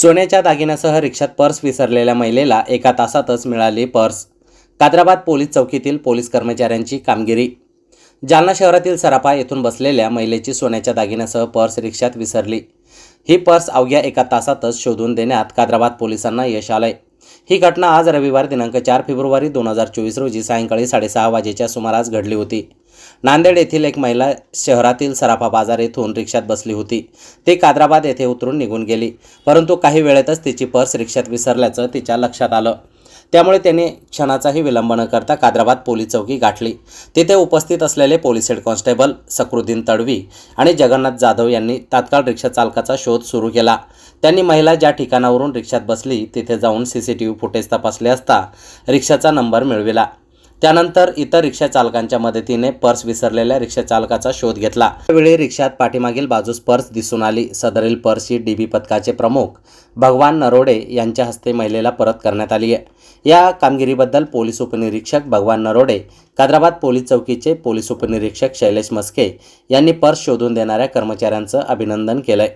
सोन्याच्या दागिन्यासह रिक्षात पर्स विसरलेल्या महिलेला एका तासातच मिळाली पर्स. कादराबाद पोलीस चौकीतील पोलीस कर्मचाऱ्यांची कामगिरी. जालना शहरातील सरापा येथून बसलेल्या महिलेची सोन्याच्या दागिन्यासह पर्स रिक्षात विसरली. ही पर्स अवघ्या एका तासातच शोधून देण्यात कादराबाद पोलिसांना यश आलंय. ही घटना आज रविवार दिनांक चार फेब्रुवारी दोन हजार चोवीस रोजी सायंकाळी साडेसहा वाजेच्या सुमारास घडली होती. नांदेड येथील एक महिला शहरातील सराफा बाजार येथून रिक्षात बसली होती. ती कादराबाद येथे उतरून निघून गेली. परंतु काही वेळेतच तिची पर्स रिक्षात विसरल्याचं तिच्या लक्षात आलं. त्यामुळे त्याने क्षणाचाही विलंब न करता कादराबाद पोलीस चौकी गाठली. तिथे उपस्थित असलेले police head constable Sakruddin Tadvi आणि जगन्नाथ जाधव यांनी तात्काळ रिक्षा चालकाचा शोध सुरू केला. त्यांनी महिला ज्या ठिकाणावरून रिक्षात बसली तिथे जाऊन C C T V footage तपासले असता रिक्षाचा नंबर मिळविला. त्यानंतर इतर रिक्षा चालकांच्या मदतीने पर्स विसरलेल्या रिक्षा चालकाचा शोध घेतला. त्यावेळी रिक्षात पाठीमागील बाजूस पर्स दिसून आली. सदरील पर्स ही डीबी पथकाचे प्रमुख भगवान नरोडे यांच्या हस्ते महिलेला परत करण्यात आली आहे. या कामगिरीबद्दल पोलीस उपनिरीक्षक भगवान नरोडे कादराबाद पोलीस चौकीचे पोलीस उपनिरीक्षक शैलेश मस्के यांनी पर्स शोधून देणाऱ्या कर्मचाऱ्यांचं अभिनंदन केलंय.